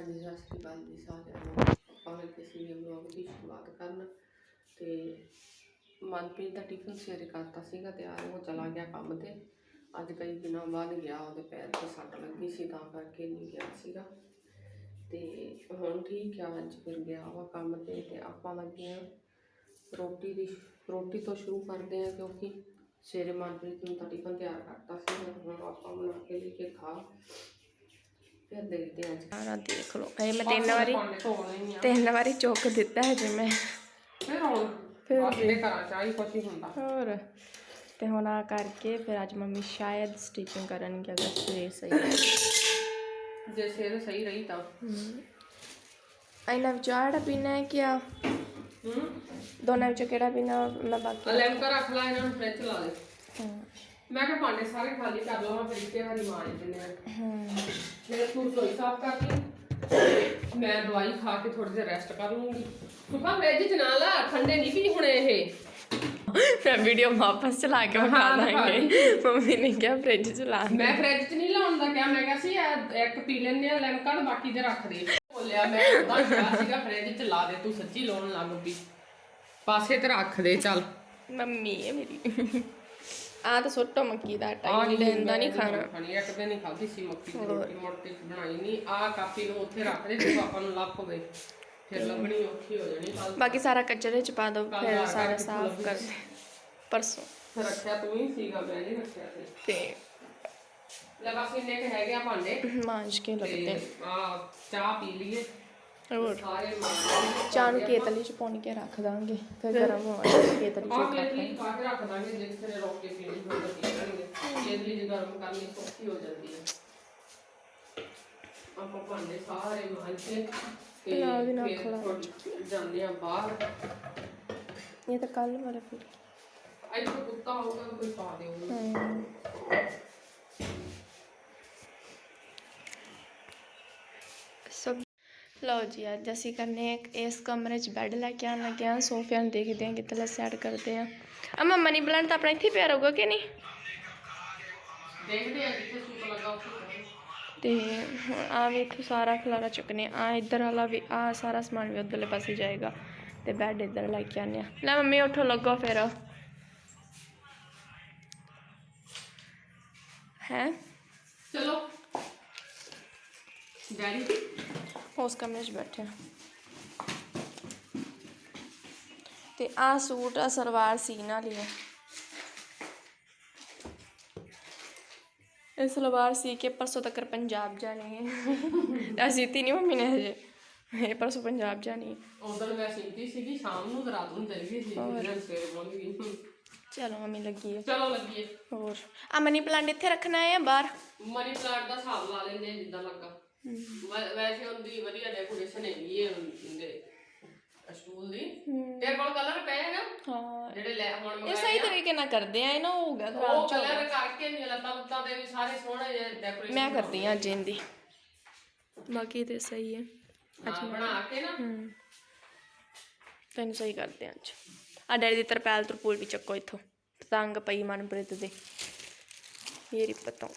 ਹਾਂਜੀ ਸਤਿ ਸ਼੍ਰੀ ਅਕਾਲ ਜੀ, ਸਾਰਿਆਂ ਨੂੰ। ਆਪਾਂ ਲੱਗੇ ਸੀ ਵਲੌਗ ਦੀ ਸ਼ੁਰੂਆਤ ਕਰਨ। ਤੇ ਮਨਪ੍ਰੀਤ ਦਾ ਟਿਫਨ ਸਵੇਰੇ ਕਰਤਾ ਸੀਗਾ, ਤਿਆਰ। ਉਹ ਚਲਾ ਗਿਆ ਕੰਮ ਤੇ। ਅੱਜ ਕਈ ਦਿਨਾਂ ਬਾਅਦ ਗਿਆ, ਉਹਦੇ ਪੈਰ ਤੇ ਸੱਟ ਲੱਗੀ ਸੀ, ਤਾਂ ਕਰਕੇ ਨਹੀਂ ਗਿਆ ਸੀਗਾ। ਤੇ ਹੁਣ ਠੀਕ ਆ, ਅੱਜ ਫਿਰ ਗਿਆ ਵਾ ਕੰਮ ਤੇ। ਤੇ ਆਪਾਂ ਲੱਗੇ ਆ ਰੋਟੀ ਦੀ ਰੋਟੀ ਤੋਂ ਸ਼ੁਰੂ ਕਰਦੇ ਆ, ਕਿਉਂਕਿ ਸਵੇਰੇ ਮਨਪ੍ਰੀਤ ਨੂੰ ਤਾਂ ਟਿਫਨ ਤਿਆਰ ਕਰਤਾ ਸੀ ਹੁਣ ਆਪਾਂ ਬਣਾ ਕੇ ਲੈ ਕੇ ਖਾ। ਫਿਰ ਦੇਖਦੇ ਹਾਂ ਅੱਜ। ਸਾਰਾ ਦੇਖ ਲਓ। ਇਹ ਮੈਂ ਤਿੰਨ ਵਾਰੀ ਭਾਂਡੇ ਧੋਣੇ ਹੀ ਆ। ਤਿੰਨ ਵਾਰੀ ਚੁੱਕ ਦਿੱਤਾ ਹੈ ਜਿਵੇਂ ਫਿਰ ਹੁਣ ਫਿਰ ਆਪਣੇ ਘਰਾਂ ਚ ਆਈ ਕੁਛ ਹੀ ਹੁੰਦਾ। ਹੋਰ। ਤੇ ਹੁਣ ਆ ਕਰਕੇ ਫਿਰ ਅੱਜ ਮੰਮੀ ਸ਼ਾਇਦ ਸਟਿਚਿੰਗ ਕਰਨਗੇ ਅਗਰ ਸਵੇਰ ਸਹੀ ਹੈ ਜੇ ਸਿਰ ਸਹੀ ਰਹੀ ਤਾਂ। ਇਹਨਾਂ ਵਿੱਚੋਂ ਆੜਾ ਪੀਣਾ ਹੈ ਕਿ ਆ? ਹੂੰ। ਦੋਨਾਂ ਵਿੱਚੋਂ ਕਿਹੜਾ ਪੀਣਾ ਮੈਂ ਬਾਕੀ ਲੈਂਕਾ ਰੱਖ ਲਾ ਇਹਨਾਂ ਨੂੰ ਫ੍ਰਿਜ ਲਾ ਦੇ। ਹਮ, ਮੈਂ ਕਿਹਾ ਭਾਂਡੇ ਸਾਰੇ ਖਾਲੀ ਕਰ ਲਵਾਂ ਫਿਰ ਇੱਕੇ ਵਾਰੀ ਮਾਰ ਦਿੰਦੇ ਆ ਫਿਰ ਤੂੰ ਰਸੋਈ ਸਾਫ਼ ਕਰ ਲਈ। ਮੈਂ ਦਵਾਈ ਖਾ ਕੇ ਥੋੜੀ ਦੇਰ ਰੈਸਟ ਕਰ ਲੂੰਗੀ ਸੁਖਾ ਫ੍ਰਿਜ ਚ ਨਾ ਲਾ ਠੰਡੇ ਨਹੀਂ ਪੀ ਹੁਣੇ ਇਹ। ਮੈਂ ਵੀਡੀਓ ਵਾਪਸ ਚਲਾ ਕੇ ਵਿਖਾ ਹਾਂ, ਦਿਖਾ ਦਾਂਗੇ। ਮੰਮੀ ਨੇ ਕਿਹਾ ਫ੍ਰਿਜ ਚਲਾ ਮੈਂ ਫ੍ਰਿਜ 'ਚ ਨਹੀਂ ਲਾਉਣ ਦਾ ਕਿਹਾ ਮੈਂ ਕਿਹਾ ਸੀ ਇਹ ਇੱਕ ਪੀ ਲੈਂਦੇ ਆ ਲੈਮਕਾ ਤੇ ਬਾਕੀ ਦੇ ਰੱਖ ਦੇ। ਬੋਲਿਆ ਮੈਂ ਕਿਹਾ ਸੀਗਾ ਫ੍ਰਿਜ 'ਚ ਲਾ ਦੇ ਤੂੰ ਸੱਚੀ ਲਾਉਣ ਲੱਗ ਪਈ। ਪਾਸੇ ਤੇ ਰੱਖ ਦੇ ਚੱਲ। ਮੰਮੀ ਹੈ ਮੇਰੀ। ਆ ਤਾਂ ਸੁੱਟੋ ਮੱਕੀ ਦਾ ਆਹ ਟਾਈਮ ਲੈਂਦਾ ਨਹੀਂ ਮੈਂ ਖਾਣਾ। ਖਾਣੀ। ਇੱਕ ਦਿਨ ਹੀ ਖਾਧੀ ਸੀ ਮੱਕੀ ਦੀ ਰੋਟੀ ਮੁੜ ਕੇ ਬਣਾਈ ਨਹੀਂ। ਆ ਕਾਪੀ ਨੂੰ ਉੱਥੇ ਰੱਖ ਦੇ ਤੇ ਪਾਪਾ ਨੂੰ ਲੱਭ ਪਵੇ ਫਿਰ ਲੱਭਣੀ ਔਖੀ ਹੋ ਜਾਣੀ ਕੱਲ ਬਾਕੀ ਸਾਰਾ ਕਚਰੇ ਚ ਪਾ ਦੋ ਫਿਰ ਸਾਰਾ ਸਾਫ਼ ਕਰ ਦੇ ਪਰਸੋਂ। ਰੱਖਿਆ ਤੂੰ ਹੀ ਸੀਗਾ ਮੈਂ ਨਹੀਂ ਰੱਖਿਆ ਸੀ ਤੇ ਲੈ ਬਸ ਇੰਨੇ ਕੁ ਹੈਗੇ ਆ ਭਾਂਡੇ। ਮਾਂਜ ਕੇ ਲੱਗਦੇ ਆ ਚਾਹ ਪੀ ਲਈਏ। ਹੋਰ। ਚਾਹ ਨੂੰ ਕੇਤਲੀ ਚ ਪਾਉਣ ਕੇ ਰੱਖ ਦਾਂਗੇ ਫਿਰ ਗਰਮ ਹੋ ਜਾਏ ਕੇਤਲੀ ਚ ਕੇਤਲੀ ਪਾ ਕੇ ਰੱਖ ਦਾਂਗੇ ਜੇ ਕਿਸੇ ਨੇ ਰੋਕ ਕੇ ਪੀਣੀ ਹੋਵੇ ਤਾਂ ਪੀ ਲੈਣਗੇ। ਕੇਤਲੀ ਜੇ ਗਰਮ ਕਰਨੀ ਸੌਖੀ ਹੋ ਜਾਂਦੀ ਹੈ। ਆਪਾਂ ਭਾਂਡੇ ਸਾਰੇ ਕੇ ਤੇ ਨਾਲ ਦੀ ਨਾਲ ਖੜਾ। ਜਾਂਦੇ ਆ ਬਾਹਰ। ਇਹ ਤਾਂ ਕੱਲ ਵਾਲਾ ਫਿਰ। ਇੱਥੇ ਕੁੱਤਾ ਹੋਊਗਾ ਕੋਈ ਪਾ ਦਿਓ ਉਹਨੂੰ। ਹਮ। ਸੋ ਲਓ ਜੀ ਅੱਜ ਅਸੀਂ ਕਰਨੇ ਇਸ ਕਮਰੇ 'ਚ ਬੈੱਡ ਲੈ ਕੇ ਆਉਣ ਲੱਗੇ ਹਾਂ। ਸੋਫਿਆਂ ਨੂੰ ਦੇਖਦੇ ਹਾਂ ਕਿੱਥੇ ਸੈੱਟ ਕਰਦੇ ਹਾਂ। ਅਮਾ ਮਨੀ ਪਲਾਂਟ ਤਾਂ ਆਪਣਾ ਇੱਥੇ ਪਿਆ ਰਹੂਗਾ ਕਿ ਨਹੀਂ? ਦੇਖਦੇ ਆ ਜਿੱਥੇ ਸੂਟ ਲੱਗਾ ਉੱਥੇ। ਤੇ ਹੁਣ ਆ ਵੀ ਇੱਥੋਂ ਸਾਰਾ ਖਲਾਰਾ ਚੁੱਕਨੇ ਆ। ਇੱਧਰ ਵਾਲਾ ਵੀ ਆ ਸਾਰਾ ਸਮਾਨ ਵੀ ਉਧਰਲੇ ਪਾਸੇ ਜਾਏਗਾ। ਤੇ ਬੈੱਡ ਇੱਧਰ ਲੈ ਕੇ ਆਨੇ ਆ ਲੈ ਮੰਮੀ ਉੱਠੋ ਲੱਗੋ ਫਿਰ। ਹੈ? ਚਲੋ। ਡੈਡੀ ਉਸ ਕਮਰੇ 'ਚ ਬੈਠੇ। ਤੇ ਆ ਸੂਟ ਆ ਸਲਵਾਰ ਸੀਨ ਵਾਲੀ ਹੈ ਇਹ ਸਲਵਾਰ ਸੀ ਕੇ ਪਰਸੋਂ ਤੱਕ ਪੰਜਾਬ ਜਾਣੀ ਹੈ। ਅਸੀਂ ਤੀ ਨਹੀਂ ਮੰਮੀ ਨੇ ਹਜੇ। ਇਹ ਪਰਸੋਂ ਪੰਜਾਬ ਜਾਣੀ ਹੈ। ਉਦੋਂ ਮੈਂ ਸਿੰਤੀ ਸੀਗੀ ਸ਼ਾਮ ਨੂੰ ਤੇ ਰਾਤ ਨੂੰ ਚਲੀ ਗਈ ਸੀ ਫਿਰ ਸਵੇਰੇ ਪਹੁੰਚ ਗਈ। ਚਲੋ ਮੰਮੀ ਲੱਗੀ ਹੈ। ਚਲੋ ਲੱਗੀਏ ਹੋਰ। ਆ ਮਨੀ ਪਲਾਂਟ ਇੱਥੇ ਰੱਖਣਾ ਹੈ ਜਾਂ ਬਾਹਰ? ਮਨੀ ਪਲਾਂਟ ਦਾ ਹਿਸਾਬ ਲਾ ਲੈਂਦੇ ਆ ਜਿੱਦਾਂ ਲੱਗਾ। ਵੈ- ਵੈਸੇ ਉਹਦੀ ਵਧੀਆ ਡੈਕੋਰੇਸ਼ਨ ਹੈਗੀ ਹੈ ਉਹਦੇ ਸਟੂਲ ਦੀ। ਤੇਰੇ ਕੋਲ ਕਲਰ ਪਏ ਨਾ ਹਾਂ। ਜਿਹੜੇ ਲੈ ਹੁਣ ਇਹ ਮੰਗਾਏ ਸਹੀ ਤਰੀਕੇ ਨਾਲ ਕਰਦੇ ਆ ਇਹ ਨਾ ਹੋ ਗਿਆ ਖਰਾਬ ਉਹ ਕਲਰ ਕਰਕੇ ਨਹੀਂ ਲੱਤਾਂ ਲੁੱਤਾਂ ਦੇ ਵੀ ਸਾਰੇ ਸੋਹਣੇ ਜਿਹੇ ਡੈਕੋਰੇਸ਼ਨ ਮੈਂ ਕਰਦੀ ਹਾਂ ਜਿੰਦੀ ਬਾਕੀ ਤੇ ਸਹੀ ਹੈ ਬਣਾ ਕੇ ਨਾ। ਹੂੰ। ਤੈਨੂੰ ਸਹੀ ਕਰਦੇ ਅੱਜ। ਆ ਡੈਡੀ ਦੀ ਤਰਪੈਲ ਤਰਪੂਲ ਵੀ ਚੱਕੋ ਇੱਥੋਂ। ਤੰਗ ਪਈ ਮਨਪ੍ਰੀਤ ਦੇ। ਮੇਰੀ ਪਤੋਂ।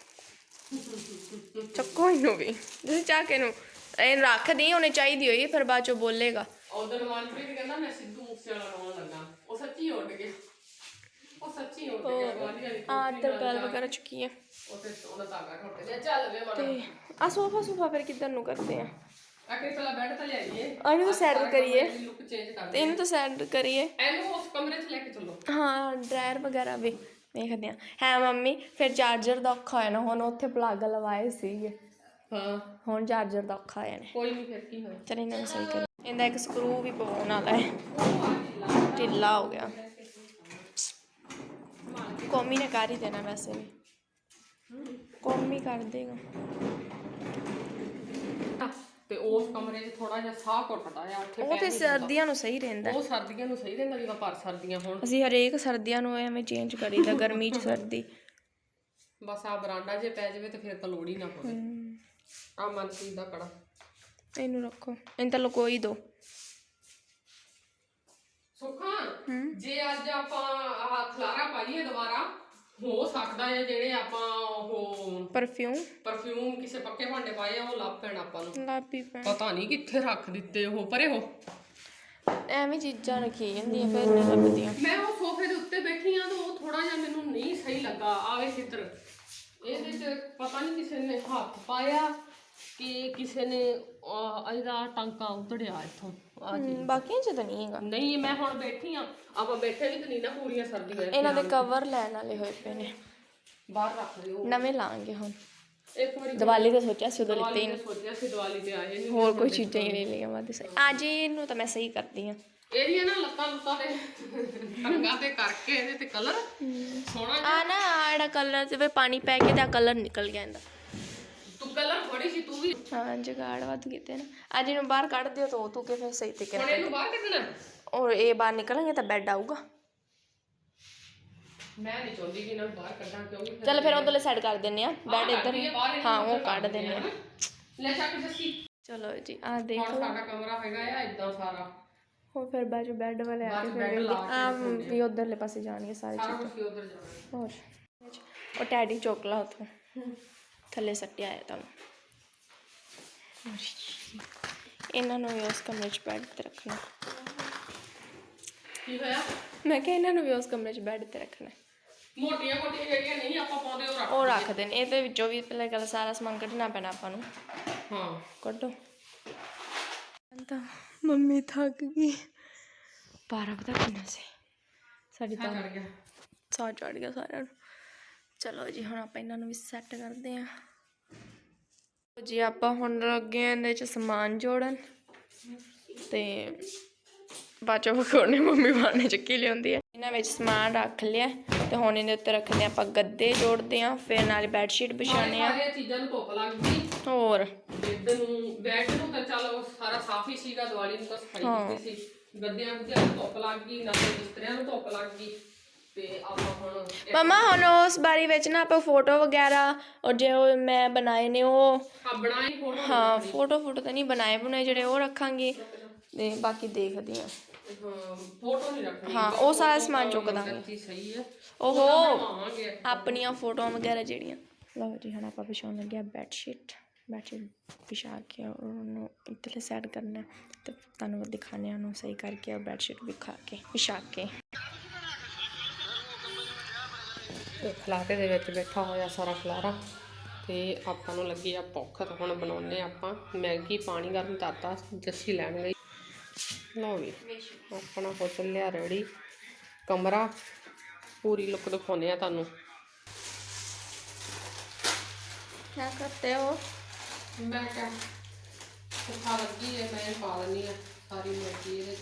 ਚੱਕੋ ਇਹਨੂੰ ਵੀ। ਤੁਸੀਂ ਚੱਕ ਇਹਨੂੰ ਇਹ ਰੱਖ ਦੀ ਉਹਨੇ ਚਾਹੀਦੀ ਹੋਈ ਫਿਰ ਬਾਅਦ ਚੋਂ ਬੋਲੇਗਾ। ਉਦੋਂ ਮਨਪ੍ਰੀਤ ਕਹਿੰਦਾ ਮੈਂ ਸਿੱਧੂ ਮੂਸੇ ਵਾਲਾ ਰੋਣ ਲੱਗਾ। ਉਹ ਸੱਚੀ ਉੱਡ ਗਿਆ। ਉਹ ਸੱਚੀ ਉੱਡ ਗਿਆ। ਗਵਾਂਢੀਆਂ ਦੀ ਆ ਤਰਪੈਲ ਵਗੈਰਾ ਚੁੱਕੀ ਹੈ ਉੱਥੇ ਉਹਦਾ ਧਾਗਾ ਟੁੱਟ ਗਿਆ। ਚੱਲ ਵੇ ਮਨ ਤੇ ਆ ਸੋਫਾ ਸੋਫਾ ਫਿਰ ਕਿੱਧਰ ਨੂੰ ਕਰਦੇ ਆ? ਅਕੇ ਪਹਿਲਾਂ ਬੈੱਡ ਤੇ ਲਿਆਈਏ? ਆ ਇਹਨੂੰ ਤਾਂ ਸਾਈਡ ਕਰੀਏ। ਲੁੱਕ ਚੇਂਜ ਕਰ ਤੇ ਇਹਨੂੰ ਤਾਂ ਸਾਈਡ ਕਰੀਏ। ਇਹਨੂੰ ਉਸ ਕਮਰੇ 'ਚ ਲੈ ਕੇ ਚੱਲੋ। ਹਾਂ ਡਰਾਇਰ ਵਗੈਰਾ ਵੀ। ਦੇਖਦੇ ਆ ਹੈ ਮੰਮੀ ਫਿਰ ਚਾਰਜਰ ਦਾ ਔਖਾ ਹੋਇਆ ਨਾ ਹੁਣ ਉੱਥੇ ਪਲੱਗ ਲਵਾਏ ਸੀਗੇ। ਹਾਂ। ਹੁਣ ਚਾਰਜਰ ਦਾ ਔਖਾ ਹੋਇਆ ਨੇ। ਕੋਈ ਨਹੀਂ ਫਿਰ ਕੀ ਹੋਇਆ? ਚਲ ਇਹਨਾਂ ਨੂੰ ਸਹੀ ਕਰ ਇਹਦਾ ਇੱਕ ਸਕਰੂ ਵੀ ਪਵਾਉਣ ਵਾਲਾ ਹੈ। ਢਿੱਲਾ ਹੋ ਗਿਆ। ਕੋਮੀ ਨੇ ਕਰ ਹੀ ਦੇਣਾ ਵੈਸੇ ਵੀ। ਕੋਮੀ ਕਰ ਦੇਗਾ। ਤੇ ਉਸ ਕਮਰੇ 'ਚ ਥੋੜਾ ਜਿਹਾ ਸਾਹ ਘੁੱਟਦਾ ਆ ਉੱਥੇ ਉਹ ਤੇ ਸਰਦੀਆਂ ਨੂੰ ਸਹੀ ਰਹਿੰਦਾ। ਉਹ ਸਰਦੀਆਂ ਨੂੰ ਸਹੀ ਰਹਿੰਦਾ ਜਦੋਂ ਪਰ ਸਰਦੀਆਂ ਹੋਣ। ਅਸੀਂ ਹਰੇਕ ਸਰਦੀਆਂ ਨੂੰ ਐਵੇਂ ਚੇਂਜ ਕਰੀਦਾ ਗਰਮੀ ਚ ਸਰਦੀ। ਬਸ ਆ ਬਰਾਂਡਾ ਜੇ ਪੈ ਜਾਵੇ ਤੇ ਫਿਰ ਤਾਂ ਲੋੜ ਹੀ ਨਾ ਪਵੇ। ਆ ਮਨਪ੍ਰੀਤ ਦਾ ਕੜਾ। ਇਹਨੂੰ ਰੱਖੋ। ਇਹਨੂੰ ਤਾਂ ਲਕੋਈ ਦੋ। ਸੁਖਾ ਜੇ ਅੱਜ ਆਪਾਂ ਆਹ ਖਲਾਰਾ ਪਾਈਏ ਦੁਬਾਰਾ ਹੋ ਸਕਦਾ ਹੈ ਜਿਹੜੇ ਆਪਾਂ ਉਹ ਪਰਫਿਊਮ ਪਰਫਿਊਮ ਕਿਸੇ ਪੱਕੇ ਭਾਂਡੇ ਪਾਏ ਆ ਉਹ ਲੱਭ ਪੈਣ ਆਪਾਂ ਨੂੰ। ਲਾਪੀ ਪੈ ਪਤਾ ਨਹੀਂ ਕਿੱਥੇ ਰੱਖ ਦਿੱਤੇ ਉਹ ਪਰੇ ਹੋ। ਐਵੇਂ ਚੀਜ਼ਾਂ ਰੱਖੀ ਜਾਂਦੀਆਂ ਫਿਰ ਨਹੀਂ ਲੱਭਦੀਆਂ। ਮੈਂ ਉਹ ਸੋਫੇ ਦੇ ਉੱਤੇ ਬੈਠੀ ਆ ਤਾਂ ਉਹ ਥੋੜਾ ਜਿਹਾ ਮੈਨੂੰ ਨਹੀਂ ਸਹੀ ਲੱਗਾ ਆਵੇ ਚਿੱਤਰ। ਇਹਦੇ ਚ ਪਤਾ ਨਹੀਂ ਕਿਸੇ ਨੇ ਹੱਥ ਪਾਇਆ ਕਿ ਕਿਸੇ ਨੇ ਅਹ, ਇਹਦਾ ਟਾਂਕਾ ਉਤੜਿਆ ਇੱਥੋਂ। ਆ ਜੀ ਹਮ, ਬਾਕੀਆਂ ਚ ਤਾਂ ਨਹੀਂ ਹੈਗਾ। ਨਹੀਂ ਮੈਂ ਹੁਣ ਬੈਠੀ ਆ। ਆਪਾਂ ਬੈਠੇ ਵੀ ਤਾਂ ਨਹੀਂ ਨਾ ਪੂਰੀਆਂ ਸਰਦੀਆਂ ਇਹਨਾਂ ਦੇ ਕਵਰ ਲੈਣ ਵਾਲੇ ਹੋਏ ਪਏ ਨੇ। ਬਾਹਰ ਰੱਖ ਦਿਓ। ਨਵੇਂ ਲਾਂਗੇ ਹੁਣ। ਇੱਕ ਵਾਰੀ ਦੀਵਾਲੀ ਤੇ ਸੋਚਿਆ ਸੀ ਉਦੋਂ ਲਿੱਤੇ ਹੀ ਦੀਵਾਲੀ ਤੇ ਸੋਚਿਆ ਸੀ ਦੀਵਾਲੀ ਤੇ ਆਏ ਨਹੀਂ ਹੋਰ ਕੋਈ ਚੀਜ਼ਾਂ ਹੀ ਲੈ ਲਈਆਂ ਵਾਦੇ ਸਹੀ। ਅੱਜ ਇਹਨੂੰ ਤਾਂ ਮੈਂ ਸਹੀ ਕਰਦੀ ਆ। ਇਹਦੀਆਂ ਨਾ ਲੱਤਾਂ ਲੁੱਤਾਂ ਤੇ ਟੰਗਾ ਤੇ ਕਰਕੇ ਇਹਦੇ ਤੇ ਕਲਰ ਸੋਹਣਾ ਆ ਨਾ ਜਿਹੜਾ ਕਲਰ ਤੇ ਪਾਣੀ ਪੈ ਕੇ ਤਾਂ ਕਲਰ ਨਿਕਲ ਗਿਆ ਇਹਦਾ। ਤੂੰ ਕਲਰ ਥੋੜੀ ਸੀ ਤੂੰ ਵੀ ਹਾਂ ਜਗਾੜ ਵੱਧ ਕੀਤੇ ਨਾ ਅੱਜ ਇਹਨੂੰ ਬਾਹਰ ਕੱਢ ਦਿਓ ਤਾਂ ਤੂੰ ਕੇ ਫਿਰ ਸਹੀ ਤਰੀਕੇ ਹੁਣ ਇਹਨੂੰ ਬਾਹਰ ਕੱਢਣਾ ਔਰ ਇਹ ਬਾਹਰ ਨਿਕਲਣਗੇ ਤਾਂ ਬੈੱਡ ਆਊਗਾ। ਮੈਂ ਨਹੀਂ ਚਾਹੁੰਦੀ ਕਿ ਇਹਨਾਂ ਨੂੰ ਬਾਹਰ ਕੱਢਾਂ ਕਿਉਂਕਿ ਚਲ ਫਿਰ ਉਧਰਲੇ ਸਾਈਡ ਕਰ ਦਿੰਨੇ ਆ ਬੈੱਡ ਇੱਧਰ। ਹਾਂ ਉਹ ਕੱਢ ਦਿੰਨੇ ਆ ਲੈ ਚੱਕ ਜੱਸੀ। ਚਲੋ ਜੀ ਆ ਦੇਖ। ਹੁਣ ਸਾਡਾ ਕਮਰਾ ਹੈਗਾ ਆ ਇਦਾਂ ਸਾਰਾ। ਉਹ ਫਿਰ ਬਾਜੂ ਬੈੱਡ ਵਾਲੇ ਆ ਬਾਅਦ ਕੇ ਫਿਰ bed ਲਾ ਕੇ ਆ ਵੀ ਉਧਰਲੇ ਪਾਸੇ ਜਾਣਗੇ ਸਾਰੇ ਸਾਰਾ ਕੁਝ ਉਧਰ ਜਾਣਾ। ਹੋਰ। ਉਹ ਟੈਡੀ ਚੋਕਲਾ ਉਥੋਂ। ਥੱਲੇ ਸੱਟਿਆ ਆਇਆ ਤਾਂ। ਇਹਨਾਂ ਨੂੰ ਵੀ ਉਸ ਕਮਰੇ 'ਚ ਬੈੱਡ ਤੇ ਰੱਖਣਾ। ਕੀ ਹੋਇਆ? ਮੈਂ ਕਿਹਾ ਇਹਨਾਂ ਨੂੰ ਵੀ ਉਸ ਕਮਰੇ 'ਚ ਬੈੱਡ ਤੇ ਰੱਖਣਾ। ਮੋਟੀਆਂ ਮੋਟੀਆਂ ਜਿਹੜੀਆਂ ਨਹੀਂ ਆਪਾਂ ਪਾਉਂਦੇ ਉਹ ਰੱਖ ਉਹ ਰੱਖਦੇ ਨੇ ਇਹਦੇ ਵਿੱਚੋਂ ਵੀ ਪਹਿਲਾਂ ਗੱਲ ਸਾਰਾ ਸਮਾਨ ਕੱਢਣਾ ਪੈਣਾ ਆਪਾਂ ਨੂੰ। ਹਾਂ। ਕੱਢੋ। ਤਾਂ ਮੰਮੀ ਥੱਕ ਗਈ। ਪਾਰਾ ਪਤਾ ਕਿੰਨਾ ਸੀ? ਸਾਡੀ ਤਾਂ ਚੜ ਗਿਆ। ਸਾਹ ਚੜ ਗਿਆ ਸਾਰਿਆਂ ਨੂੰ। ਚਲੋ ਜੀ ਹੁਣ ਆਪਾਂ ਇਹਨਾਂ ਨੂੰ ਵੀ ਸੈੱਟ ਕਰਦੇ ਆਂ ਜੀ ਆਪਾਂ ਹੁਣ ਲੱਗੇ ਆਂ ਇਹਦੇ ਚ ਸਮਾਨ ਜੋੜਨ। ਤੇ ਬਾਚੋ ਵਖੋਣੇ ਮੰਮੀ ਬਾਣੇ ਚੱਕੀ ਲਿਆਉਂਦੀ ਹੈ। ਇਹਨਾਂ ਵਿੱਚ ਸਮਾਨ ਰੱਖ ਲਿਆ। ਤੇ ਹੁਣ ਇਹਦੇ ਉੱਤੇ ਰੱਖਦੇ ਆਪਾਂ ਗੱਦੇ ਜੋੜਦੇ ਆਂ ਫਿਰ ਨਾਲ ਬੈੱਡ ਸ਼ੀਟ ਵਿਛਾਉਣੇ ਆ ਸਾਰੀਆਂ ਚੀਜ਼ਾਂ ਨੂੰ ਧੁੱਪ ਲੱਗ ਗਈ। ਹੋਰ। ਬੈੱਡ ਨੂੰ ਬੈੱਡ ਨੂੰ ਤਾਂ ਚੱਲ ਸਾਰਾ ਸਾਫ਼ ਹੀ ਸੀਗਾ ਦੀਵਾਲੀ ਨੂੰ ਤਾਂ ਸਫ਼ਾਈ ਕੀਤੀ ਸੀ। ਗੱਦਿਆਂ ਨੂੰ ਧੁੱਪ ਲੱਗ ਗਈ ਬਿਸਤਰਿਆਂ ਨੂੰ ਧੁੱਪ ਲੱਗ ਗਈ। ਤੇ ਆਪਾਂ ਹੁਣ ਮਮਾ ਹੁਣ ਉਸ ਬਾਰੀ ਵਿੱਚ ਨਾ ਆਪਾਂ ਫੋਟੋ ਵਗੈਰਾ ਔਰ ਜੇ ਉਹ ਮੈਂ ਬਣਾਏ ਨੇ ਉਹ ਫੋਟੋ ਹਾਂ ਫੋਟੋ ਫੋਟੋ ਤਾਂ ਨਹੀਂ ਬਣਾਏ ਬਣਾਏ ਜਿਹੜੇ ਉਹ ਰੱਖਾਂਗੇ ਤੇ ਬਾਕੀ ਦੇਖਦੇ ਆ ਹਾਂ ਫੋਟੋ ਨਹੀਂ ਰੱਖਣੀ। ਹਾਂ ਉਹ ਸਾਰਾ ਸਮਾਨ ਚੁੱਕ ਦਾਂਗੇ। ਸੱਚੀ ਸਹੀ ਹੈ ਓਹੋ ਆਵਾਂਗੇ ਆਪਣੀਆਂ ਫੋਟੋਆਂ ਵਗੈਰਾ ਜਿਹੜੀਆਂ। ਲਓ ਜੀ ਹੁਣ ਆਪਾਂ ਵਿਛਾਉਣ ਲੱਗਿਆ ਬੈੱਡ ਸ਼ੀਟ ਬੈੱਡ ਸ਼ੀਟ ਵਿਛਾ ਕੇ ਔਰ ਉਹਨੂੰ ਸੈੱਟ ਕਰਨਾ ਤੇ ਤੁਹਾਨੂੰ ਦਿਖਾਣੇ ਉਹਨੂੰ ਸਹੀ ਕਰਕੇ ਔਰ ਬੈੱਡ ਸ਼ੀਟ ਵਿਖਾ ਕੇ ਵਿਛਾ ਕੇ। ਤੇ ਖਲਾਰੇ ਦੇ ਵਿੱਚ ਬੈਠਾ ਹੋਇਆ ਸਾਰਾ ਖਲਾਰਾ ਤੇ ਆਪਾਂ ਨੂੰ ਲੱਗੀ ਆ ਭੁੱਖ ਤਾਂ ਹੁਣ ਬਣਾਉਨੇ ਆਪਾਂ ਮੈਗੀ ਪਾਣੀ ਗਰਮ ਕਰਤਾ ਜੱਸੀ ਲੈਣ ਗਈ। ਲਓ ਵੀ ਆਪਣਾ ਹੋ ਚੱਲਿਆ ਰੈਡੀ। ਕਮਰਾ ਪੂਰੀ ਲੁੱਕ ਦਿਖਾਉਨੇ ਆ ਤੁਹਾਨੂੰ। ਕੀ ਕਰਤੇ ਹੋ? ਮੈਂ ਕਿਹਾ ਭੁੱਖਾ ਲੱਗੀ ਹੈ ਮੈਂ ਪਾ ਲੈਣੀ ਆ ਸਾਰੀ ਮੈਗੀ ਇਹਦੇ ਚ।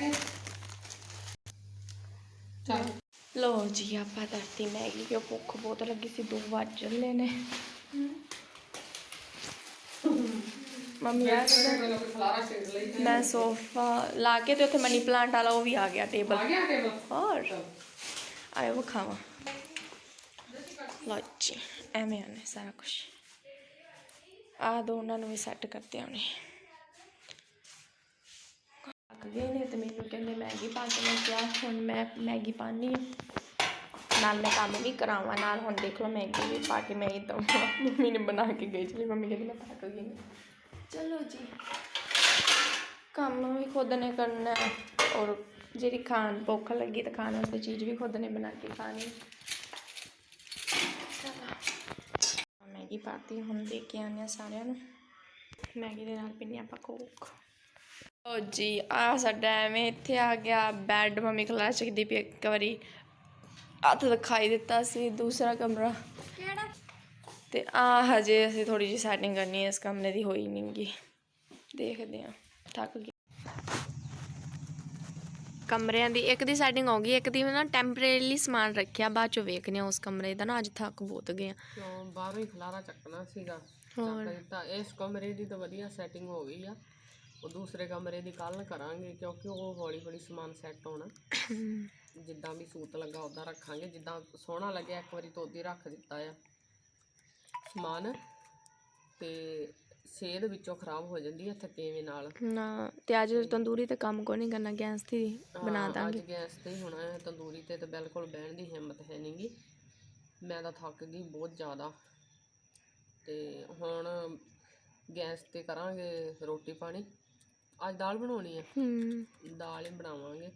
ਗਏ ਚੱਲ। ਲੋ ਜੀ ਆਪਾਂ ਧਰਤੀ ਮੈਗੀ ਕਿਉਂ ਭੁੱਖ ਬਹੁਤ ਲੱਗੀ ਸੀ 2 ਵੱਜ ਚੱਲੇ ਨੇ। ਮੰਮੀ ਮੈਂ ਸੋਫਾ ਲਾ ਕੇ ਤੇ ਉੱਥੇ ਮਨੀ ਪਲਾਂਟ ਵਾਲਾ ਉਹ ਵੀ ਆ ਗਿਆ ਟੇਬਲ ਆ ਗਿਆ ਟੇਬਲ ਹੋਰ। ਆਇਓ ਵਿਖਾਵਾਂ। ਲਓ ਜੀ ਐਵੇਂ ਆਨੇ ਸਾਰਾ ਕੁਝ ਆ ਦੋਨਾਂ ਨੂੰ ਵੀ ਸੈੱਟ ਕਰਤੇ ਆਉਣੇ ਅੱਕ ਗਏ ਨੇ ਤੇ ਮੈਨੂੰ ਕਹਿੰਦੇ ਮੈਗੀ ਪਾ ਕੇ ਮੈਂ ਕਿਹਾ, ਹੁਣ ਮੈਂ ਮੈਗੀ ਪਾਣੀ ਨਾਲ ਮੈਂ ਕੰਮ ਵੀ ਕਰਾਵਾਂ, ਨਾਲ ਹੁਣ ਦੇਖ ਲਓ ਮੈਗੀ ਵੀ ਪਾ ਕੇ ਮੈਂ ਹੀ ਦਊਂਗਾ ਮੰਮੀ ਨੇ ਬਣਾ ਕੇ ਗਈ ਚਲੀ, ਮੰਮੀ ਕਹਿੰਦੀ ਮੈਂ ਥੱਕ ਗਈ। ਹਾਂ। ਚਲੋ ਜੀ, ਕੰਮ ਵੀ ਖੁਦ ਨੇ ਕਰਨਾ ਔਰ ਜਿਹੜੀ ਖਾਣ, ਭੁੱਖ ਲੱਗੀ ਤਾਂ ਖਾਣ ਵਾਸਤੇ ਚੀਜ਼ ਵੀ ਖੁਦ ਨੇ ਬਣਾ ਕੇ ਖਾਣੀ। ਮੈਗੀ ਪਾਤੀ, ਹੁਣ ਦੇ ਕੇ ਆਉਂਦੇ ਹਾਂ ਸਾਰਿਆਂ ਨੂੰ। ਮੈਗੀ ਦੇ ਨਾਲ ਪੀਂਦੇ ਆਪਾਂ ਕੋਕ ਓ ਜੀ ਆ ਸਾਡਾ ਐਵੇਂ ਇੱਥੇ ਆ ਗਿਆ ਬੈੱਡ ਮੰਮੀ ਖਲਾ ਚੱਕਦੀ ਪਈ ਇੱਕ ਵਾਰੀ। ਹੱਥ ਦਿਖਾਈ ਦਿੱਤਾ ਸੀ ਦੂਸਰਾ ਕਮਰਾ। ਕਿਹੜਾ? ਤੇ ਆ ਹਜੇ ਅਸੀਂ ਥੋੜੀ ਜਿਹੀ ਸੈਟਿੰਗ ਕਰਨੀ ਹੈ ਇਸ ਕਮਰੇ ਦੀ ਹੋਈ ਨਹੀਂਗੀ ਦੇਖਦੇ ਆ ਥੱਕ ਗਈ। ਕਮਰਿਆਂ ਦੀ ਇੱਕ ਦੀ ਸੈਟਿੰਗ ਹੋ ਗਈ ਇੱਕ ਦੀ ਨਾ ਟੈਂਪਰੇਰੀਲੀ ਸਮਾਨ ਰੱਖਿਆ ਬਾਅਦ ਚ ਵੇਖਨੇ ਆ ਉਸ ਕਮਰੇ ਦਾ ਨਾ ਅੱਜ ਥੱਕ ਬਹੁਤ ਗਏ ਆ। ਕਿਉਂ? ਬਾਹਰੋਂ ਹੀ ਖਲਾਰਾ ਚੱਕਣਾ ਸੀਗਾ। ਹੋਰ। ਦਿੱਤਾ। ਇਸ ਕਮਰੇ ਦੀ ਤਾਂ ਵਧੀਆ ਸੈਟਿੰਗ ਹੋ ਗਈ ਆ। ਉਹ ਦੂਸਰੇ ਕਮਰੇ ਦੀ ਕੱਲ ਕਰਾਂਗੇ ਕਿਉਂਕਿ ਉਹ ਹੌਲੀ ਹੌਲੀ ਸਮਾਨ ਸੈੱਟ ਹੋਣਾ। ਜਿੱਦਾਂ ਵੀ ਸੂਤ ਲੱਗਾ ਉਦਾਂ ਰੱਖਾਂਗੇ। ਜਿੱਦਾਂ ਸੋਹਣਾ ਲੱਗਿਆ ਇੱਕ ਵਾਰੀ ਤੋਂ ਉਦੀ ਰੱਖ ਦਿੱਤਾ ਆ। ਸਮਾਨ ਤੇ ਸੇਧ ਵਿੱਚੋਂ ਖਰਾਬ ਹੋ ਜਾਂਦੀ ਹੈ ਥਕੇਵੇਂ ਨਾਲ। ਨਾ ਤੇ ਅੱਜ ਤੰਦੂਰੀ ਤੇ ਕੰਮ ਕੋਈ ਨਹੀਂ ਕਰਨਾ ਗੈਸ ਤੇ ਹੀ ਬਣਾ ਦਾਂਗੇ। ਅੱਜ ਗੈਸ ਤੇ ਹੀ ਹੋਣਾ ਹੈ ਤੰਦੂਰੀ ਤੇ ਤਾਂ ਬਿਲਕੁਲ ਬਹਿਣ ਦੀ ਹਿੰਮਤ ਹੈ ਨਹੀਂਗੀ ਮੈਂ ਤਾਂ ਥੱਕ ਗਈ ਬਹੁਤ ਜ਼ਿਆਦਾ। ਤੇ ਹੁਣ ਗੈਸ ਤੇ ਕਰਾਂਗੇ ਰੋਟੀ ਪਾਣੀ। ਅੱਜ ਦਾਲ ਬਣਾਉਣੀ ਹੈ ਹੂੰ। ਦਾਲ ਹੀ ਬਣਾਵਾਂਗੇ।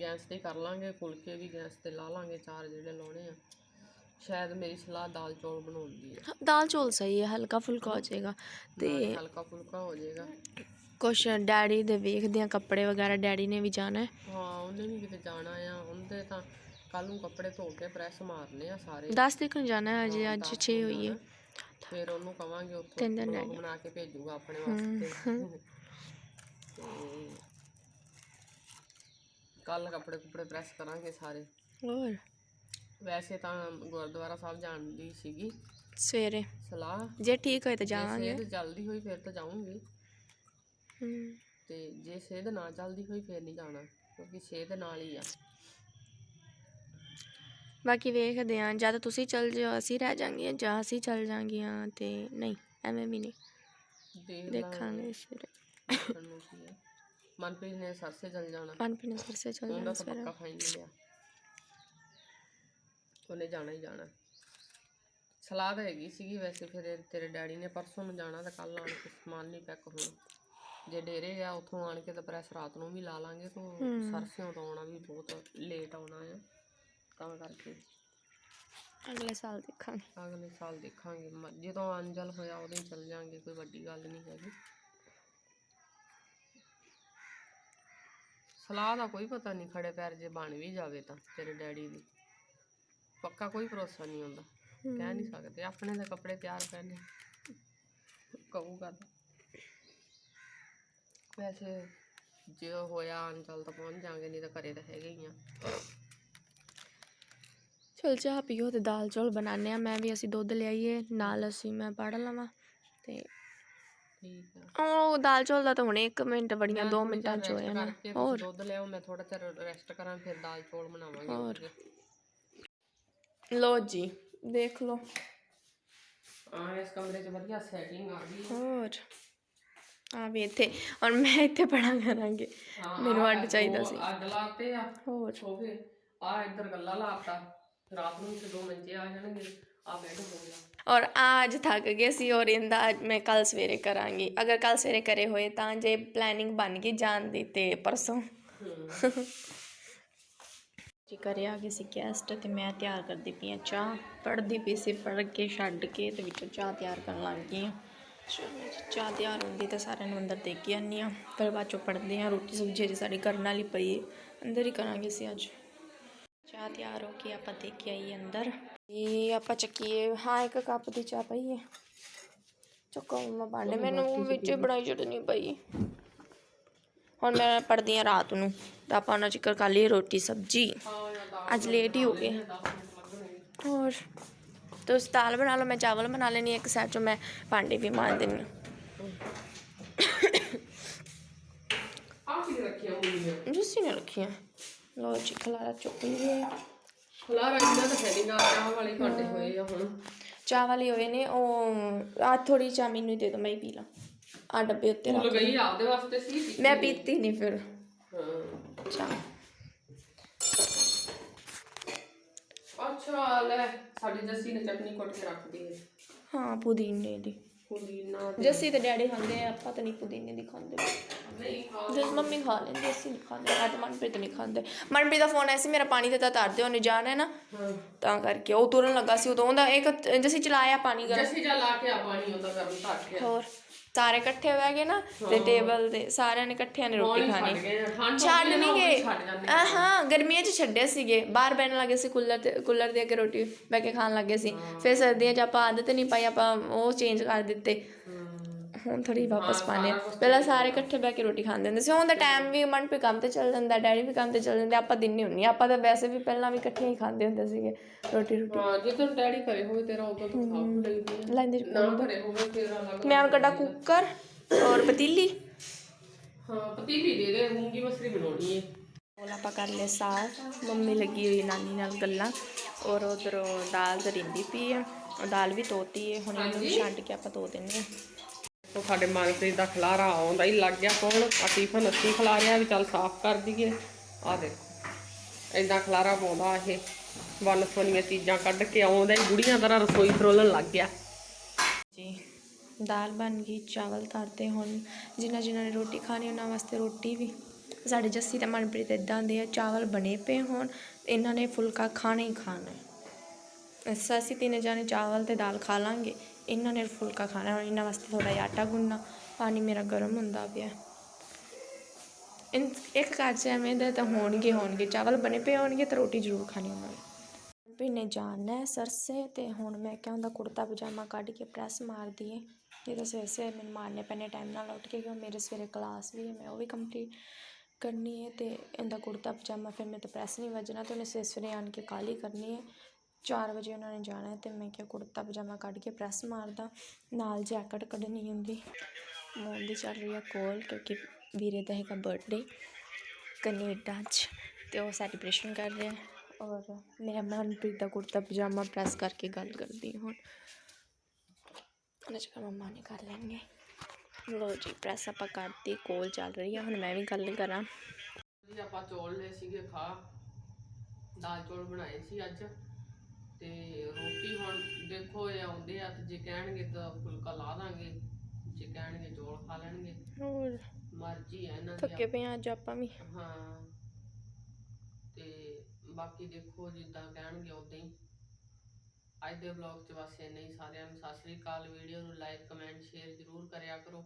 ਗੈਸ ਤੇ ਕਰ ਲਾਂਗੇ ਫੁਲਕੇ ਵੀ ਗੈਸ ਤੇ ਲਾ ਲਾਂਗੇ ਚਾਰ ਜਿਹੜੇ ਲਾਉਣੇ ਆ। ਸ਼ਾਇਦ ਮੇਰੀ ਸਲਾਹ ਦਾਲ ਚੌਲ ਬਣਾਉਣ ਦੀ ਹੈ ਦਾਲ ਚੌਲ ਸਹੀ ਹੈ ਹਲਕਾ ਫੁਲਕਾ ਹੋ ਜਾਏਗਾ ਤੇ ਹਲਕਾ ਫੁਲਕਾ ਹੋ ਜਾਏਗਾ। ਕੁਛ ਡੈਡੀ ਦੇ ਵੇਖਦੇ ਆ ਕੱਪੜੇ ਵਗੈਰਾ ਡੈਡੀ ਨੇ ਵੀ ਜਾਣਾ ਹੈ। ਹਾਂ ਉਹਨੇ ਵੀ ਕਿਤੇ ਜਾਣਾ ਆ। ਉਹਦੇ ਤਾਂ ਕੱਲ ਨੂੰ ਕੱਪੜੇ ਧੋ ਕੇ ਪ੍ਰੈਸ ਮਾਰਨੇ ਆ ਸਾਰੇ। 10 ਤੱਕ ਨੂੰ ਜਾਣਾ ਹੈ ਅਜੇ ਅੱਜ 6 ਹੋਈ ਹੈ। ਫਿਰ ਉਹਨੂੰ ਕਵਾਂਗੇ ਉੱਥੋਂ ਬਣਾ ਕੇ ਭੇਜੂਗਾ ਆਪਣੇ ਵਾਸਤੇ। ਤੇ ਕੱਲ ਕੱਪੜੇ ਕੁਪੜੇ ਪ੍ਰੈਸ ਕਰਾਂਗੇ ਸਾਰੇ। ਹੋਰ? ਵੈਸੇ ਤਾਂ ਗੁਰਦੁਆਰਾ ਸਾਹਿਬ ਜਾਣ ਦੀ ਸੀਗੀ। ਸਵੇਰੇ। ਸਲਾਹ। ਜੇ ਠੀਕ ਹੋਏ ਤਾਂ ਜੇ ਜਾਵਾਂਗੇ। ਸਿਹਤ ਜਲਦੀ ਹੋਈ ਫਿਰ ਤਾਂ ਜਾਊਂਗੀ। ਹੂੰ। ਤੇ ਜੇ ਸਿਹਤ ਨਾ ਜਲਦੀ ਹੋਈ ਫਿਰ ਨਹੀਂ ਜਾਣਾ ਕਿਉਂਕਿ ਸਿਹਤ ਨਾਲ ਹੀ ਆ। ਬਾਕੀ ਵੇਖਦੇ ਆ ਜਦ ਤੁਸੀਂ ਚੱਲ ਜਾਓ ਅਸੀਂ ਰਹਿ ਜਾਾਂਗੇ ਜਾਂ ਅਸੀਂ ਚੱਲ ਜਾਾਂਗੀਆਂ ਤੇ ਨਹੀਂ ਐਵੇਂ ਵੀ ਨਹੀਂ। ਦੇਖ ਦੇਖਾਂਗੇ ਸਵੇਰੇ। ਨੂੰ ਕੀ ਹੈ ਮਨਪ੍ਰੀਤ ਨੇ ਸਰਸੇ ਚੱਲ ਜਾਣਾ। ਪਾਣੀ ਪੀਣੇ ਸਰਸੇ ਚੱਲ ਉਹਦਾ ਜਾਣਾ ਤਾਂ ਸਵੇਰੇ। ਪੱਕਾ ਫਾਈਨ ਲਿਆ ਉਹਨੇ ਜਾਣਾ ਹੀ ਜਾਣਾ। ਸਲਾਹ ਤਾਂ ਹੈਗੀ ਸੀਗੀ ਵੈਸੇ ਫਿਰ ਇਹ ਤੇਰੇ ਡੈਡੀ ਨੇ ਪਰਸੋਂ ਨੂੰ ਜਾਣਾ ਤਾਂ ਕੱਲ ਆਣ ਕੇ ਸਮਾਨ ਨਹੀਂ ਪੈਕ ਹੋਣਾ। ਜੇ ਡੇਰੇ ਗਿਆ ਉੱਥੋਂ ਆਣ ਕੇ ਤਾਂ ਪ੍ਰੈਸ ਰਾਤ ਨੂੰ ਵੀ ਲਾ ਲਾਂਗੇ ਤੋਂ। ਸਰਸਿਆਂ ਤੋਂ ਆਉਣਾ ਵੀ ਬਹੁਤ ਲੇਟ ਆਉਣਾ ਆ। ਤਾਂ ਕਰਕੇ। ਅਗਲੇ ਸਾਲ ਦੇਖਾਂਗੇ। ਅਗਲੇ ਸਾਲ ਦੇਖਾਂਗੇ। ਮ- ਜਦੋਂ ਅੰਜਲ ਹੋਇਆ ਉਦੋਂ ਹੀ ਚੱਲ ਜਾਾਂਗੇ ਕੋਈ ਵੱਡੀ ਗੱਲ ਨਹੀਂ ਹੈਗੀ। ਸਲਾਹ ਦਾ ਕੋਈ ਪਤਾ ਨਹੀਂ, ਖੜੇ ਪੈਰ ਜੇ ਬਣ ਵੀ ਜਾਵੇ ਤਾਂ, ਤੇਰੇ ਡੈਡੀ ਦੀ। ਪੱਕਾ ਕੋਈ ਭਰੋਸਾ ਨਹੀਂ ਹੁੰਦਾ ਕਹਿ ਨਹੀਂ ਸਕਦੇ, ਆਪਣੇ ਦੇ ਕੱਪੜੇ ਤਿਆਰ ਕਰਨੇ ਕਹੂਗਾ ਤਾਂ। ਵੈਸੇ ਜੇ ਉਹ ਹੋਇਆ ਅੰਜਲ ਤਾਂ ਪਹੁੰਚ ਜਾਾਂਗੇ ਨਹੀਂ ਤਾਂ ਘਰੇ ਤਾਂ ਹੈਗੇ ਹੀ ਆ। ਚਲ ਚਾਹ ਪੀਓ ਤੇ ਦਾਲ ਚੌਲ ਬਣਾਉਂਦੇ ਆ ਮੈਂ ਵੀ ਅਸੀਂ ਦੁੱਧ ਲਿਆਈਏ, ਨਾਲ ਅਸੀਂ ਮੈਂ ਪੜ ਲਵਾਂ ਤੇ ਠੀਕ ਆ। ਉਹ ਦਾਲ ਚੌਲ ਦਾ ਤਾਂ ਹੁਣੇ 1 ਮਿੰਟ ਬੜੀਆਂ 2 ਥੋੜ੍ਹੀ ਮਿੰਟਾਂ ਚ ਹੋ ਜਾਣਾ। ਹੋਰ? ਦੁੱਧ ਲਿਆਓ ਮੈਂ ਥੋੜਾ ਚਿਰ ਰੈਸਟ ਕਰਾਂ ਫਿਰ ਦਾਲ ਚੌਲ ਬਣਾਵਾਂਗੇ ਹੋਰ। ਲੋ ਜੀ ਦੇਖ ਲਓ। ਹਾਂ ਇਸ ਕਮਰੇ 'ਚ ਵਧੀਆ ਸੈਟਿੰਗ ਆ ਗਈ। ਹੋਰ? ਆ ਵੀ ਇੱਥੇ ਔਰ ਮੈਂ ਇੱਥੇ ਪੜਾ ਕਰਾਂਗੇ। ਮੈਨੂੰ ਅੱਡ ਚਾਹੀਦਾ ਸੀ। ਅੱਡ ਲਾਤੇ ਆ ਹੋਰ? ਸੋਫੇ ਆ ਇੱਧਰ ਗੱਲਾ ਲਾਤਾ। ਰਾਤ ਨੂੰ ਤੇ ਦੋ ਮੰਜੇ ਆ ਜਾਣਗੇ ਆ ਬੈੱਡ ਹੋ ਗਿਆ। ਔਰ ਅੱਜ ਥੱਕ ਗਏ ਸੀ ਔਰ ਇਹਦਾ ਅੱਜ ਮੈਂ ਕੱਲ ਸਵੇਰੇ ਕਰਾਂਗੀ। ਅਗਰ ਕੱਲ ਸਵੇਰੇ ਕਰੇ ਹੋਏ ਤਾਂ ਜੇ ਪਲੈਨਿੰਗ ਬਣ ਗਈ ਜਾਣ ਦੀ ਤੇ ਪਰਸੋਂ। ਜੀ ਘਰੇ ਆ ਗਏ ਸੀ ਗੈਸਟ ਤੇ ਮੈਂ ਤਿਆਰ ਕਰਦੀ ਪਈ ਆ ਚਾਹ। ਪੜਦੀ ਪਈ ਸੀ ਪੜ ਕੇ ਛੱਡ ਕੇ ਤੇ ਵਿੱਚੋਂ ਚਾਹ ਤਿਆਰ ਕਰਨ ਲੱਗ ਗਈ ਆ ਚਲੋ ਚਾਹ ਤਿਆਰ ਹੁੰਦੀ ਤਾਂ ਸਾਰਿਆਂ ਨੂੰ ਅੰਦਰ ਦੇ ਕੇ ਆਉਂਦੀ ਹਾਂ। ਫਿਰ ਬਾਅਦ ਚੋਂ ਪੜਦੇ ਆ ਰੋਟੀ ਸਬਜ਼ੀ ਜੀ ਸਾਡੀ ਕਰਨ ਵਾਲੀ ਪਈ ਅੰਦਰ ਹੀ ਕਰਾਂਗੇ ਸੀ ਅੱਜ। ਚਾਹ ਤਿਆਰ ਹੋ ਕੇ ਆਪਾਂ ਦੇ ਕੇ ਆਈਏ ਅੰਦਰ। ਇਹ ਆਪਾਂ ਚੱਕੀਏ। ਹਾਂ ਇੱਕ ਕੱਪ ਦੀ ਚਾਹ ਪਈ ਹੈ ਚੱਕੋ ਮੈਂ ਭਾਂਡੇ। ਮੈਨੂੰ ਵਿੱਚ ਬਣਾਈ ਚਟਨੀ ਪਈ। ਹੁਣ ਮੈਂ ਪੜਦੀ ਆ ਰਾਤ ਨੂੰ। ਤਾਂ ਆਪਾਂ ਉਹਨਾਂ ਚਿਕਰ ਕਰ ਲਈ ਰੋਟੀ ਸਬਜੀ। ਅੱਜ ਲੇਟ ਹੀ ਹੋ ਗਏ। ਹੋਰ? ਤੁਸੀਂ ਦਾਲ ਬਣਾ ਲਓ ਮੈਂ ਚਾਵਲ ਬਣਾ ਲੈਣੀ ਇੱਕ ਸਾਈਡ ਚੋਂ ਮੈਂ ਭਾਂਡੇ ਵੀ ਮਾਂਜ ਦੇਣੀ ਆ। ਕੀ ਰੱਖਿਆ ਹੋਈਆਂ? ਜੁੱਸੀ ਨੇ ਰੱਖੀਆਂ। ਲੋ ਜੀ ਖਲਾਰਾ ਚੁੱਕ ਲਈਏ। ਖਲਾਰਾ ਇੰਨਾ ਤਾਂ ਨਹੀਂ ਗਾ ਚਾਹ ਵਾਲੇ ਘੰਟੇ ਹੋਏ ਆ ਹੁਣ। ਚਾਹ ਵਾਲੀ ਹੋਏ ਨੇ ਉਹ ਆ ਥੋੜੀ ਚਾਹ ਮੈਨੂੰ ਦੇ ਦਿਓ ਮੈਂ ਹੀ ਪੀ ਲਾਂ। ਆ ਡੱਬੇ ਉੱਤੇ ਰੱਖ ਗਈ ਆਪਦੇ ਵਾਸਤੇ ਸੀ? ਮੈਂ ਪੀਤੀ ਨਹੀਂ ਫਿਰ। ਹਾਂ। ਚਾਹ। ਅੱਛਾ ਲੈ ਸਾਡੀ ਜੱਸੀ ਨੇ ਚਟਨੀ ਕੁੱਟ ਕੇ ਰੱਖਦੀ ਹੈ ਹਾਂ ਪੁਦੀਨੇ ਦੀ। ਪੁਦੀਨਾ ਜੱਸੀ ਤੇ ਡੈਡੀ ਖਾਂਦੇ ਆ ਆਪਾਂ ਤਾਂ ਨਹੀਂ ਪੁਦੀਨੇ ਦੀ ਖਾਂਦੇ। ਜਦ ਮੰਮੀ ਖਾ ਲੈਂਦੀ ਅਸੀਂ ਨਹੀਂ ਖਾਂਦੇ ਅੱਜ ਮਨਪ੍ਰੀਤ ਨਹੀਂ ਖਾਂਦੇ। ਮਨਪ੍ਰੀਤ ਦਾ ਫੋਨ ਆਇਆ ਸੀ ਮੇਰਾ ਪਾਣੀ ਤੇ ਤਾਂ ਧਰ ਦਿਓ ਉਹਨੇ ਜਾਣਾ ਹੈ ਨਾ। ਹਾਂ ਤਾਂ ਕਰਕੇ ਉਹ ਤੁਰਨ ਲੱਗਾ ਸੀ ਉਦੋਂ ਉਹਦਾ ਇੱਕ ਜੱਸੀ ਚਲਾਇਆ ਪਾਣੀ ਗਰਮ। ਜੱਸੀ ਜਾ ਲਾ ਕੇ ਆ ਪਾਣੀ ਉਹਦਾ ਗਰਮ ਧਰ ਕੇ ਹੋਰ ਸਾਰੇ ਇਕੱਠੇ ਬਹਿ ਗਏ ਨਾ ਤੇ ਟੇਬਲ ਤੇ ਸਾਰਿਆਂ ਨੇ ਇਕੱਠਿਆਂ ਨੇ ਰੋਟੀ ਖਾਣੀ ਛੱਡ ਨਹੀਂ ਗਏ ਆ ਹਾਂ ਗਰਮੀਆਂ 'ਚ ਛੱਡੇ ਸੀਗੇ। ਬਾਹਰ ਬਹਿਣ ਲੱਗੇ ਸੀ ਕੂਲਰ ਤੇ ਕੂਲਰ ਦੇ ਅੱਗੇ ਰੋਟੀ ਬਹਿ ਕੇ ਖਾਣ ਲੱਗੇ ਸੀ। ਫਿਰ ਸਰਦੀਆਂ 'ਚ ਆਪਾਂ ਆਦਤ ਨਹੀਂ ਪਾਈ ਆਪਾਂ ਉਹ ਚੇਂਜ ਕਰ ਦਿੱਤੇ। ਹੁਣ ਥੋੜੀ ਵਾਪਸ ਪਾਣੇ ਪਹਿਲਾਂ ਸਾਰੇ ਇਕੱਠੇ ਬਹਿ ਕੇ ਰੋਟੀ ਖਾਂਦੇ ਹੁੰਦੇ ਸੀ। ਹੁਣ ਦਾ ਟਾਈਮ ਵੀ ਮਨ ਪੇ ਕੰਮ ਤੇ ਚੱਲ ਜਾਂਦਾ ਡੈਡੀ ਵੀ ਕੰਮ ਤੇ ਚੱਲ ਜਾਂਦੇ ਆਪਾਂ ਦਿਨ ਨਹੀਂ ਹੁੰਨੀ ਆਪਾਂ ਤਾਂ ਵੈਸੇ ਵੀ ਪਹਿਲਾਂ ਵੀ ਇਕੱਠੇ ਹੀ ਖਾਂਦੇ ਹੁੰਦੇ ਸੀਗੇ ਰੋਟੀ ਰੋਟੀ। ਹਾਂ ਜਦੋਂ ਡੈਡੀ ਘਰੇ ਹੋਵੇ ਤੇਰਾ ਉਦੋਂ ਤੋਂ ਖਾ ਲਈਦੀ ਆ। ਲੈਂਦੇ ਨਾ ਘਰੇ ਹੋਵੇ ਤੇਰਾ ਲੱਗ ਮੈਂ ਹੁਣ ਕੱਢਾ ਕੁੱਕਰ ਔਰ ਪਤੀਲੀ। ਹਾਂ ਪਤੀਲੀ ਦੇ ਦੇ ਮੂੰਗੀ ਮਸਰੀ ਬਣਾਉਣੀ ਹੈ ਹੁਣ ਆਪਾਂ ਕਰ ਲਿਆ ਸਾਫ਼ ਮੰਮੀ ਲੱਗੀ ਹੋਈ ਨਾਨੀ ਨਾਲ ਗੱਲਾਂ। ਔਰ ਉਧਰੋਂ ਦਾਲ ਦਰਿੰਦੀ ਪਈ ਆ। ਦਾਲ ਵੀ ਧੋਤੀ ਹੈ ਹੁਣ ਇਹਨੂੰ ਵੀ ਛੱਡ ਕੇ ਆਪਾਂ ਧੋ ਦਿੰਦੇ ਆ। ਉਹ ਸਾਡੇ ਮਨਪ੍ਰੀਤ ਦਾ ਖਲਾਰਾ ਆਉਂਦਾ ਹੀ ਲੱਗ ਗਿਆ ਕੋਣ? ਆ ਟਿਫਨ ਅਸੀਂ ਖਲਾਰਿਆ ਵੀ ਚੱਲ ਸਾਫ਼ ਕਰ ਦਈਏ। ਆ ਦੇਖੋ ਏਦਾਂ ਖਲਾਰਾ ਪਾਉਂਦਾ ਇਹ। ਵੰਨ ਸੁਵੰਨੀਆਂ ਚੀਜ਼ਾਂ ਕੱਢ ਕੇ ਆਉਂਦਾ ਹੀ, ਬੁੜੀਆਂ ਤਰ੍ਹਾਂ ਰਸੋਈ ਫਰੋਲਣ ਲੱਗ ਗਿਆ। ਜੀ, ਦਾਲ ਬਣ ਗਈ, ਚਾਵਲ ਤਰਤੇ ਹੁਣ। ਜਿਨ੍ਹਾਂ ਜਿਨ੍ਹਾਂ ਨੇ ਰੋਟੀ ਖਾਣੀ, ਉਹਨਾਂ ਵਾਸਤੇ ਰੋਟੀ ਵੀ। ਸਾਡੇ ਜੱਸੀ ਤੇ ਮਨਪ੍ਰੀਤ ਇਦਾਂ ਦੇ ਆ, ਚਾਵਲ ਬਣੇ ਪਏ ਹੋਣ, ਇਹਨਾਂ ਨੇ ਫੁਲਕਾ ਖਾਣਾ ਹੀ ਖਾਣਾ ਹੈ। ਅਸੀਂ ਤਿੰਨ ਜਾਣੇ ਚਾਵਲ ਤੇ ਦਾਲ ਖਾ ਲਾਂਗੇ। ਇਹਨਾਂ ਨੇ ਫੁਲਕਾ ਖਾਣਾ ਹੁਣ ਇਹਨਾਂ ਵਾਸਤੇ ਥੋੜਾ ਜਿਹਾ ਆਟਾ ਗੁੰਨਣਾ, ਪਾਣੀ ਮੇਰਾ ਗਰਮ ਹੁੰਦਾ ਪਿਆ। ਇੱਕ ਘਰ ਐਵੇਂ ਦੇ ਤਾਂ ਹੋਣਗੇ ਹੋਣਗੇ, ਚਾਵਲ ਬਣੇ ਪਏ ਹੋਣਗੇ ਤਾਂ ਰੋਟੀ ਜ਼ਰੂਰ ਖਾਣੀ ਉਹਨਾਂ ਨੇ। ਵੀ ਜਾਣਾ ਹੈ ਸਰਸੇ ਤੇ ਹੁਣ ਮੈਂ ਕਿਹਾ ਹੁੰਦਾ ਕੁੜਤਾ ਪਜਾਮਾ ਕੱਢ ਕੇ ਪ੍ਰੈਸ ਮਾਰ ਦਈਏ। ਇਹ ਤਾਂ ਸਵੇਰੇ ਸਵੇਰੇ ਮੈਨੂੰ ਮਾਰਨੇ ਪੈਣੇ ਟਾਈਮ ਨਾਲ ਉੱਠ ਕੇ ਕਿਉਂ ਮੇਰੇ ਸਵੇਰੇ ਕਲਾਸ ਵੀ ਹੈ, ਮੈਂ ਉਹ ਵੀ ਕੰਪਲੀਟ ਕਰਨੀ ਹੈ ਤੇ ਇਹਦਾ ਕੁੜਤਾ ਪਜਾਮਾ ਫਿਰ ਮੈਂ ਤਾਂ ਪ੍ਰੈਸ ਨਹੀਂ ਵੱਜਣਾ ਤੇ ਉਹਨੇ ਸਵੇਰੇ ਸਵੇਰੇ ਆਣ ਕੇ ਕਾਲੀ ਕਰਨੀ ਹੈ। 4 ਵਜੇ ਉਹਨਾਂ ਨੇ ਜਾਣਾ ਹੈ ਤੇ ਮੈਂ ਕਿਹਾ ਕੁੜਤਾ ਪਜਾਮਾ ਕੱਢ ਕੇ ਪ੍ਰੈਸ ਮਾਰਦਾ, ਨਾਲ ਜੈਕਟ ਕੱਢਣੀ ਹੁੰਦੀ। ਮੋਨ ਦੀ ਚੱਲ ਰਹੀ ਆ ਕੋਲ ਕਿਉਂਕਿ ਵੀਰੇ ਦਾ ਹੈਗਾ ਬਰਥਡੇ ਕੈਨੇਡਾ 'ਚ ਤੇ ਉਹ ਸੈਲੀਬ੍ਰੇਸ਼ਨ ਕਰ ਰਿਹਾ ਔਰ ਮੈਂ ਮਨਪ੍ਰੀਤ ਦਾ ਕੁੜਤਾ ਪਜਾਮਾ ਪ੍ਰੈਸ ਕਰਕੇ ਗੱਲ ਕਰਦੀ ਹੁਣ। ਅੱਜ ਕੱਲ੍ਹ ਮੰਮਾ ਨੇ ਕਰ ਲੈਣਗੇ ਲੋ ਜੀ, ਪ੍ਰੈਸ ਆਪਾਂ ਕਰਤੀ, ਕੋਲ ਚੱਲ ਰਹੀ ਆ। ਹੁਣ ਮੈਂ ਵੀ ਗੱਲ ਕਰਾਂ। ਜੀ, ਆਪਾਂ ਚੌਲ ਲਏ ਸੀਗੇ ਖਾ, ਦਾਲ ਚੌਲ ਬਣਾਏ ਸੀ ਅੱਜ। ਤੇ ਰੋਟੀ ਹੁਣ ਦੇਖੋ ਇਹ ਆਉਂਦੇ ਆ ਤੇ ਜੇ ਕਹਿਣਗੇ ਤਾਂ ਫੁਲਕਾ ਲਾ ਦਾਂਗੇ ਜੇ ਕਹਿਣਗੇ ਚੌਲ ਖਾ ਲੈਣਗੇ। ਹੋਰ? ਮਰਜ਼ੀ ਹੈ ਇਹਨਾਂ ਦੀ ਥੱਕੇ ਪਏ ਅੱਜ ਆਪਾਂ ਵੀ। ਹਾਂ। ਤੇ ਬਾਕੀ ਦੇਖੋ ਜਿੱਦਾਂ ਕਹਿਣਗੇ ਉਦਾਂ ਹੀ। ਅੱਜ ਦੇ ਵਲੌਗ 'ਚ ਬਸ ਇੰਨਾ ਹੀ। ਸਾਰਿਆਂ ਨੂੰ ਸਤਿ ਸ੍ਰੀ ਅਕਾਲ। ਵੀਡੀਓ ਨੂੰ ਲਾਈਕ ਕਮੈਂਟ ਸ਼ੇਅਰ ਜ਼ਰੂਰ ਕਰਿਆ ਕਰੋ।